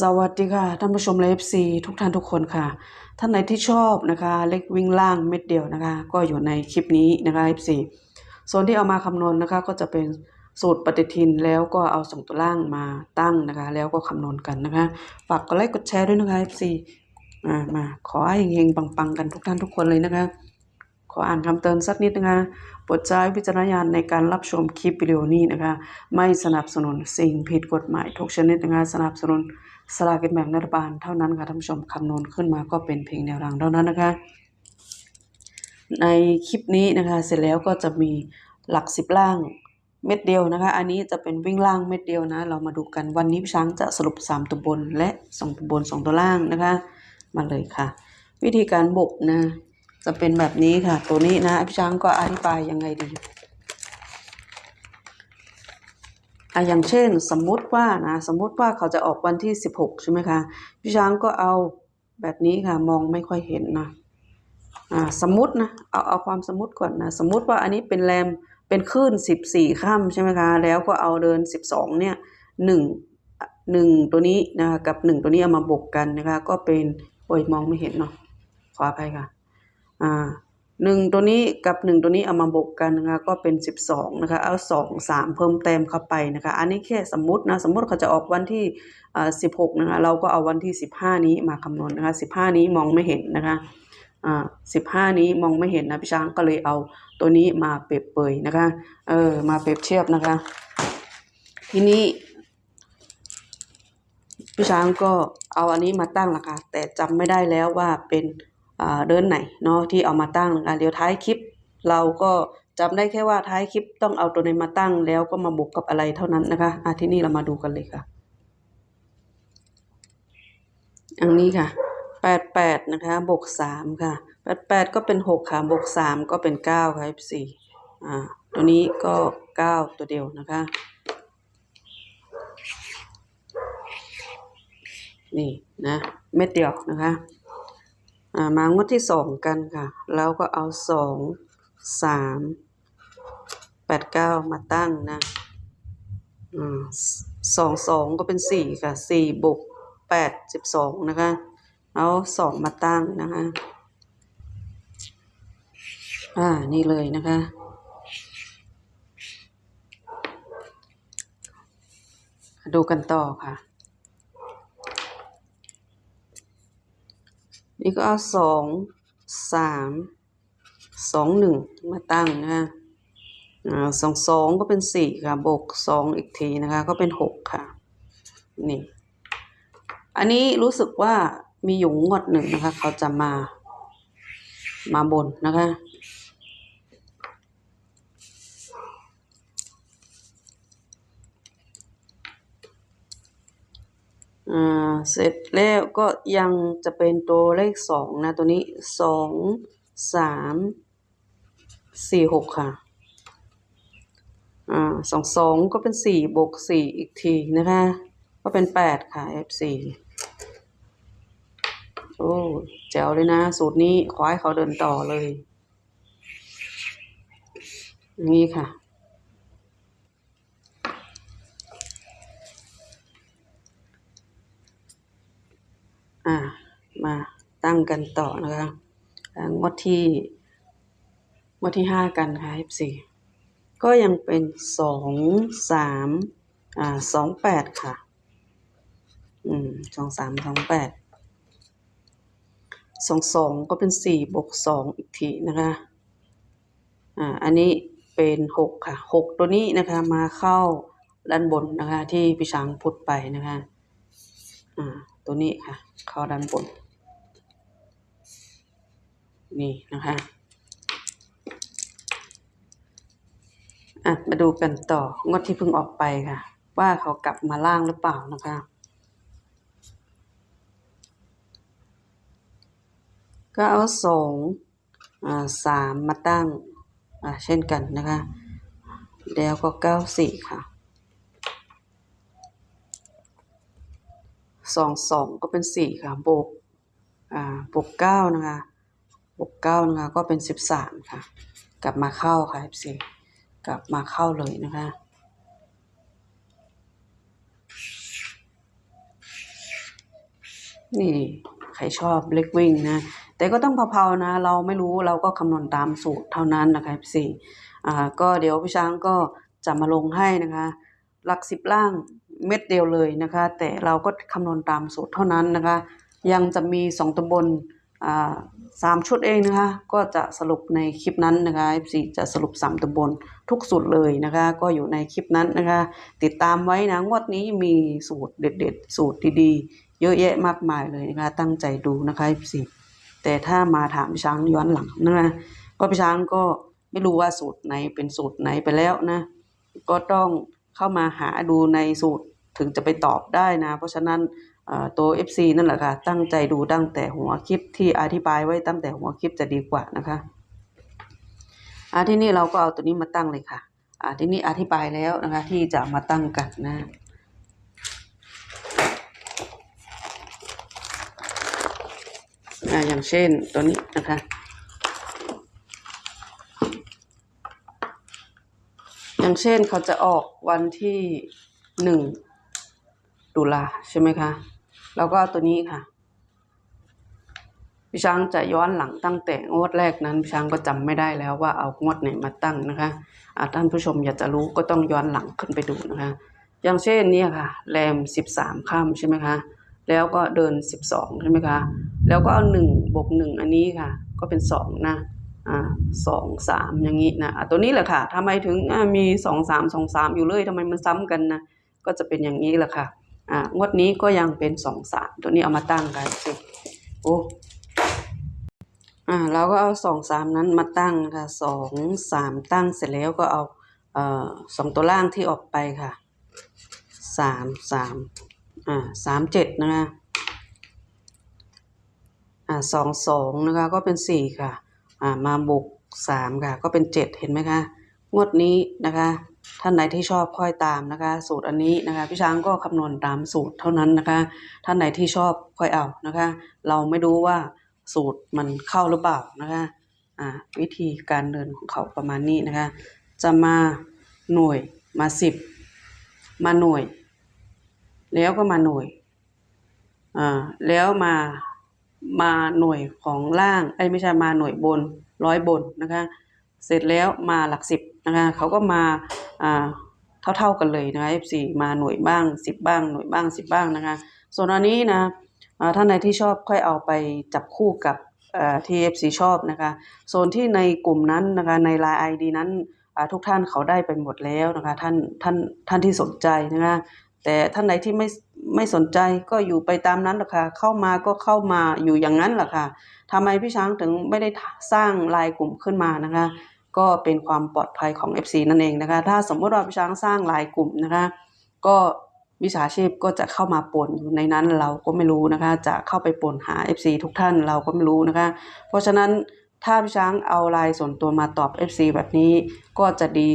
สวัสดีค่ะท่านผู้ชมเลฟซีทุกท่านทุกคนค่ะ ท่านไหนที่ชอบนะคะ เล็กวิ่งล่างเม็ดเดียวนะคะ ก็อยู่ในคลิปนี้นะคะ F4 ส่วนที่เอามาคำนวณนะคะ ก็จะเป็นสูตรปฏิทินแล้วก็เอาส่งตัวล่างมาตั้งนะคะ แล้วก็คำนวณกันนะคะ ฝากกดไลค์กดแชร์ด้วยนะคะ F4 อ่ามาขอให้เฮงๆปังๆกันทุกท่านทุกคนเลยนะคะ ขออ่านคำเตือนสักนิดนะคะโปรดใช้วิจารณญาณในการรับชมคลิปวิดีโอนี้นะคะ ไม่สนับสนุนสิ่งผิดกฎหมายทุกชนิดนะคะ สนับสนุนสลากินแบ่งรัฐบาลเท่านั้นค่ะท่านผู้ชมคำนวณขึ้นมาก็เป็นเพียงแนวทางเท่านั้นนะคะ ในคลิปนี้นะคะ เสร็จแล้วก็จะมีหลักสิบล่างเม็ดเดียวนะคะ อันนี้จะเป็นวิ่งล่างเม็ดเดียวนะ เรามาดูกันวันนี้ช้างจะสรุปสามตัวบนและสองตัวบนสองตัวล่างนะคะ มาเลยค่ะ วิธีการบกนะ จะเป็นแบบนี้ค่ะ ตัวนี้นะพี่ช้างก็อธิบายยังไงดีอะอย่างเช่นสมมุติว่านะสมมุติว่าเขาจะออกวันที่สิบหกใช่ไหมคะพี่ช้างก็เอาแบบนี้ค่ะมองไม่ค่อยเห็นนะอ่าสมมตินะเอาเอาความสมมติก่อนนะสมมติว่าอันนี้เป็นแรมเป็นคลื่นสิบสี่ค่ำใช่ไหมคะแล้วก็เอาเดินสิบสองเนี่ยหนึ่งหนึ่งตัวนี้นะคะกับหนึ่งตัวนี้เอามาบวกกันนะคะก็เป็นโอ้ยมองไม่เห็นเนาะขออภัยค่ะ อ่าหนึ่งตัวนี้กับหนึ่งตัวนี้เอามาบวกกันนะคะก็เป็นสิบสองนะคะเอาสองสามเพิ่มเต็มเข้าไปนะคะอันนี้แค่สมมตินะสมมติเขาจะออกวันที่อ่าสิบหกนะคะเราก็เอาวันที่สิบห้านี้มาคำนวณนะคะสิบห้านี้มองไม่เห็นนะคะอ่าสิบห้านี้มองไม่เห็นนะพี่ช้างก็เลยเอาตัวนี้มาเปรียบเปยนะคะเออมาเปรียบเทียบนะคะ ทีนี้พี่ช้างก็เอาอันนี้มาตั้งนะคะแต่จำไม่ได้แล้วว่าเป็น เดือนไหนเนาะที่เอามาตั้งนะคะเดี๋ยวท้ายคลิป เราก็จำได้แค่ว่าท้ายคลิปต้องเอาตัวไหนมาตั้งแล้วก็มาบวกกับอะไรเท่านั้นนะคะอะที่นี่เรามาดูกันเลยค่ะ อันนี้ค่ะแปดแปดนะคะบวกสามค่ะแปดแปดก็เป็นหกค่ะบวกสามก็เป็นเก้าค่ะสี่อ่าตัวนี้ก็เก้าตัวเดียวนะคะนี่นะเม็ดเดียวนะคะ มางวดที่สองกันค่ะ แล้วก็เอาสองสามแปดเก้ามาตั้งนะสองสองก็เป็นสี่ค่ะสี่บวกแปดสิบสองนะคะ เอาสองมาตั้งนะคะ อ่า นี่เลยนะคะ ดูกันต่อค่ะ นี่ก็เอาสองสามสองหนึ่งมาตั้งนะคะสองสองก็เป็นสี่ค่ะบวกสองอีกทีนะคะ ก็เป็นหกค่ะ นี่ อันนี้รู้สึกว่ามีอยู่งวดหนึ่งนะคะ เขาจะมา มาบนนะคะ อ่า เสร็จ แล้วก็ยังจะเป็นตัวเลขสองนะตัวนี้สองสามสี่หกค่ะอ่าสองสองก็เป็นสี่บวกสี่อีกทีนะคะ ก็เป็นแปดค่ะ F สี่โอ้แจ๋วเลยนะ สูตรนี้ขอให้เขาเดินต่อเลย นี่ค่ะ อ่ามาตั้งกันต่อนะคะงวดที่งวดที่ห้ากันค่ะ F4 ก็ยังเป็นสองสามอ่าสองแปดค่ะ อืมสองสามสองแปดสองสองก็เป็นสี่บวกสองอีกทีนะคะ อ่า อันนี้เป็นหกค่ะหกตัวนี้นะคะมาเข้าด้านบนนะคะที่พี่ช้างพูดไปนะคะ อ่า ตัวนี้ค่ะ เข้าด้านบน นี่นะคะอะมาดูกันต่องดที่เพิ่งออกไปค่ะ ว่าเขากลับมาล่างหรือเปล่านะคะ ก็เอาสองอ่าสามมาตั้งอ่าเช่นกันนะคะ แล้วก็เก้าสี่ค่ะ สองสองก็เป็นสี่ค่ะบวกอ่าบวกเก้านะคะบวกเก้านะคะก็เป็นสิบสามค่ะ กลับมาเข้าค่ะสี่กลับมาเข้าเลยนะคะนี่ใครชอบเล็กวิ่งนะ แต่ก็ต้องเผาๆนะ เราไม่รู้เราก็คำนวณตามสูตรเท่านั้นนะคะสี่อ่าก็เดี๋ยวพี่ช้างก็จะมาลงให้นะคะ หลักสิบล่าง เม็ดเดียวเลยนะคะ แต่เราก็คำนวณตามสูตรเท่านั้นนะคะ ยังจะมีสองตำบลอ่าสามชุดเองนะคะ ก็จะสรุปในคลิปนั้นนะคะ F4 จะสรุปสามตำบลทุกสูตรเลยนะคะ ก็อยู่ในคลิปนั้นนะคะ ติดตามไว้นะงวดนี้มีสูตรเด็ดๆ สูตรดีๆ เยอะแยะมากมายเลยนะคะ ตั้งใจดูนะคะ F4 แต่ถ้ามาถามพี่ช้างย้อนหลังนะคะก็พี่ช้างก็ไม่รู้ว่าสูตรไหนเป็นสูตรไหนไปแล้วนะ ก็ต้อง เข้ามาหาดูในสูตรถึงจะไปตอบได้นะ เพราะฉะนั้นตัว FC นั่นแหละค่ะ ตั้งใจดูตั้งแต่หัวคลิปที่อธิบายไว้ตั้งแต่หัวคลิปจะดีกว่านะคะอ่าที่นี่เราก็เอาตัวนี้มาตั้งเลยค่ะอ่าที่นี่อธิบายแล้วนะคะ ที่จะมาตั้งกันนะอ่าอย่างเช่นตัวนี้นะคะ อย่างเช่นเขาจะออกวันที่หนึ่งตุลาใช่ไหมคะ แล้วก็ตัวนี้ค่ะ พี่ช้างจะย้อนหลังตั้งแต่งวดแรกนั้นพี่ช้างก็จำไม่ได้แล้วว่าเอางวดไหนมาตั้งนะคะอาท่านผู้ชมอยากจะรู้ก็ต้องย้อนหลังขึ้นไปดูนะคะ อย่างเช่นนี่ค่ะแรมสิบสามค่ำใช่ไหมคะแล้วก็เดินสิบสองใช่ไหมคะ แล้วก็เอาหนึ่งบวกหนึ่งอันนี้ค่ะ ก็เป็นสองนะ สองสามอย่างนี้นะะตัวนี้แหละค่ะทำไมถึงมีสองสามสองสามอยู่เลยทำไมมันซ้ำกันนะก็จะเป็นอย่างนี้แหละค่ะงวดนี้ก็ยังเป็นสองสามตัวนี้เอามาตั้งกันสิโอ้อ่าเราก็เอาสองสามนั้นมาตั้งค่ะสองสามตั้งเสร็จแล้วก็เอาเอ่อสองตัวล่างที่ออกไปค่ะสามสามอ่าสามเจ็ดนะคะอ่าสองสองนะคะก็เป็นสี่ค่ะ มาบวกสามค่ะ ก็เป็นเจ็ดเห็นไหมคะงวดนี้นะคะ ท่านไหนที่ชอบค่อยตามนะคะ สูตรอันนี้นะคะ พี่ช้างก็คำนวณตามสูตรเท่านั้นนะคะ ท่านไหนที่ชอบค่อยเอานะคะ เราไม่รู้ว่าสูตรมันเข้าหรือเปล่านะคะอ่าวิธีการเดินของเขาประมาณนี้นะคะ จะมาหน่วยมาสิบมาหน่วย แล้วก็มาหน่วยอ่าแล้วมา มาหน่วยของล่างไอ้ไม่ใช่มาหน่วยบนร้อยบนนะคะ เสร็จแล้วมาหลักสิบนะคะเขาก็มาอ่าเท่าๆกันเลยนะคะ F4 มาหน่วยบ้างสิบบ้าง หน่วยบ้างสิบบ้างนะคะ ส่วนอันนี้นะท่านใดที่ชอบค่อยเอาไปจับคู่กับเอ่อที่ F4 ชอบนะคะโซนที่ในกลุ่มนั้นนะคะใน Line ID นั้นทุกท่านเขาได้ไปหมดแล้วนะคะท่านท่านท่านที่สนใจนะคะ แต่ท่านไหนที่ไม่ไม่สนใจก็อยู่ไปตามนั้นแหละค่ะ เข้ามาก็เข้ามาอยู่อย่างนั้นแหละค่ะทำไมพี่ช้างถึงไม่ได้สร้างลายกลุ่มขึ้นมานะคะ ก็เป็นความปลอดภัยของ FC นั่นเองนะคะ ถ้าสมมติว่าพี่ช้างสร้างลายกลุ่มนะคะ ก็วิชาชีพก็จะเข้ามาปนอยู่ในนั้นเราก็ไม่รู้นะคะ จะเข้าไปปนหา FC ทุกท่านเราก็ไม่รู้นะคะ เพราะฉะนั้นถ้าพี่ช้างเอาลน์ส่วนตัวมาตอบ FC แบบนี้ก็จะดี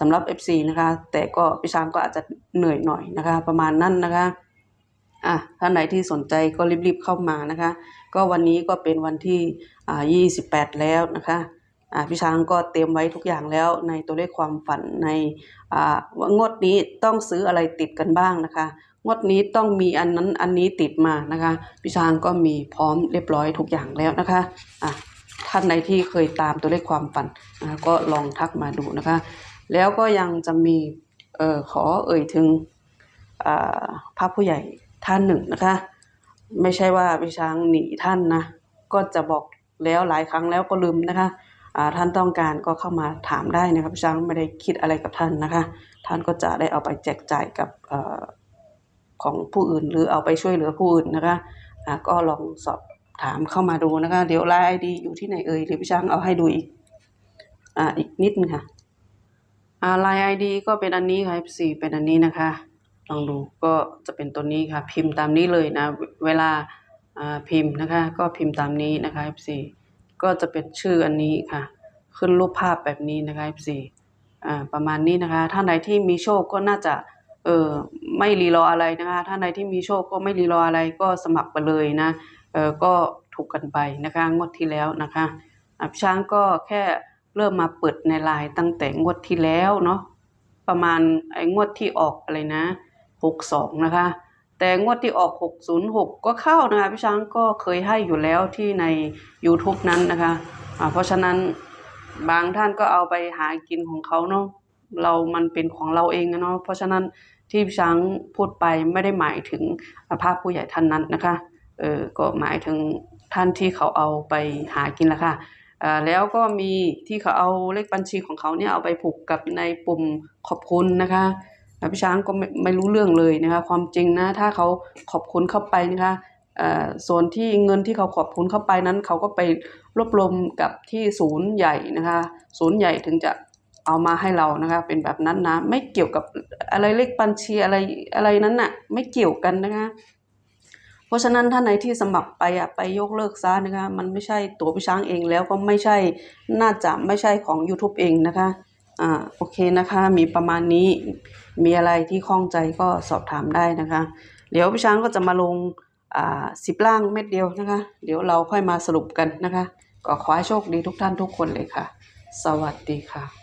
สำหรับ FC นะคะ แต่ก็พี่ช้างก็อาจจะเหนื่อยหน่อยนะคะ ประมาณนั้นนะคะอะท่านไหนที่สนใจก็รีบๆเข้ามานะคะ ก็วันนี้ก็เป็นวันที่อ่า28 แล้วนะคะอ่าพี่ช้างก็เตรียมไว้ทุกอย่างแล้วในตัวเลขความฝันในอ่าว่างวดนี้ต้องซื้ออะไรติดกันบ้างนะคะงวดนี้ต้องมีอันนั้นอันนี้ติดมานะคะพี่ช้างก็มีพร้อมเรียบร้อยทุกอย่างแล้วนะคะอะท่านใดที่เคยตามตัวเลขความฝันนะก็ลองทักมาดูนะคะ แล้วก็ยังจะมีออขอเอ่ยถึงพระผู้ใหญ่ท่านหนึ่งนะคะ ไม่ใช่ว่าพี่ช้างหนีท่านนะก็จะบอกแล้วหลายครั้งแล้วก็ลืมนะคะท่านต้องการก็เข้ามาถามได้นะครับพี่ช้างไม่ได้คิดอะไรกับท่านนะคะ ท่านก็จะได้เอาไปแจกจ่ายกับออของผู้อื่นหรือเอาไปช่วยเหลือผู้อื่นนะคะก็ลองสอบถามเข้ามาดูนะคะ เดี๋ยวไลน์ไอดีอยู่ที่ไหนเอ่ยหรือพี่ช้างเอาให้ดูอีกออีกนิดนึงค่ะ อ่า Line ID ก็เป็นอันนี้ค่ะ F4 เป็นอันนี้นะคะ ลองดูก็จะเป็นตัวนี้ค่ะ พิมพ์ตามนี้เลยนะ เวลาอ่าพิมพ์นะคะ ก็พิมพ์ตามนี้นะคะ F4 ก็จะเป็นชื่ออันนี้ค่ะ ขึ้นรูปภาพแบบนี้นะคะ F4 อ่าประมาณนี้นะคะ ท่านใดที่มีโชคก็น่าจะเออไม่รีรออะไรนะคะ ท่านใดที่มีโชคก็ไม่รีรออะไรก็สมัครไปเลยนะเออก็ถูกกันไปนะคะ งวดที่แล้วนะคะอะพี่ช้างก็แค่ เริ่มมาเปิดในไลน์ตั้งแต่งวดที่แล้วเนาะประมาณไอ้งวดที่ออกอะไรนะหกสองนะคะ แต่งวดที่ออก606ก็เข้านะคะพี่ช้างก็เคยให้อยู่แล้วที่ใน YouTube นั้นนะคะอ่าเพราะฉะนั้นบางท่านก็เอาไปหากินของเขาเนาะเรามันเป็นของเราเองนะเนาะเพราะฉะนั้นที่พี่ช้างพูดไปไม่ได้หมายถึงภาพผู้ใหญ่ท่านนั้นนะคะเออก็หมายถึงท่านที่เขาเอาไปหากินละค่ะอ่า แล้วก็มีที่เขาเอาเลขบัญชีของเขาเนี่ยเอาไปผูกกับในปุ่มขอบคุณนะคะอ่าพี่ช้างก็ไม่ไม่รู้เรื่องเลยนะคะความจริงนะถ้าเขาขอบคุณเข้าไปนะคะอ่าส่วนที่เงินที่เขาขอบคุณเข้าไปนั้น เขาก็ไปรวบรวมกับที่ศูนย์ใหญ่นะคะศูนย์ใหญ่ถึงจะเอามาให้เรานะคะเป็นแบบนั้นนะไม่เกี่ยวกับอะไรเลขบัญชีอะไรอะไรนั้นน่ะไม่เกี่ยวกันนะคะ เพราะฉะนั้นถ้าไหนที่สมัครไปอะไปยกเลิกซะนะคะมันไม่ใช่ตัวพี่ช้างเองแล้วก็ไม่ใช่น่าจะไม่ใช่ของ YouTube เองนะคะอ่าโอเคนะคะมีประมาณนี้มีอะไรที่ข้องใจก็สอบถามได้นะคะ เดี๋ยวพี่ช้างก็จะมาลงอ่าสิบล่างเม็ดเดียวนะคะ เดี๋ยวเราค่อยมาสรุปกันนะคะ ก็ขอให้โชคดีทุกท่านทุกคนเลยค่ะ สวัสดีค่ะ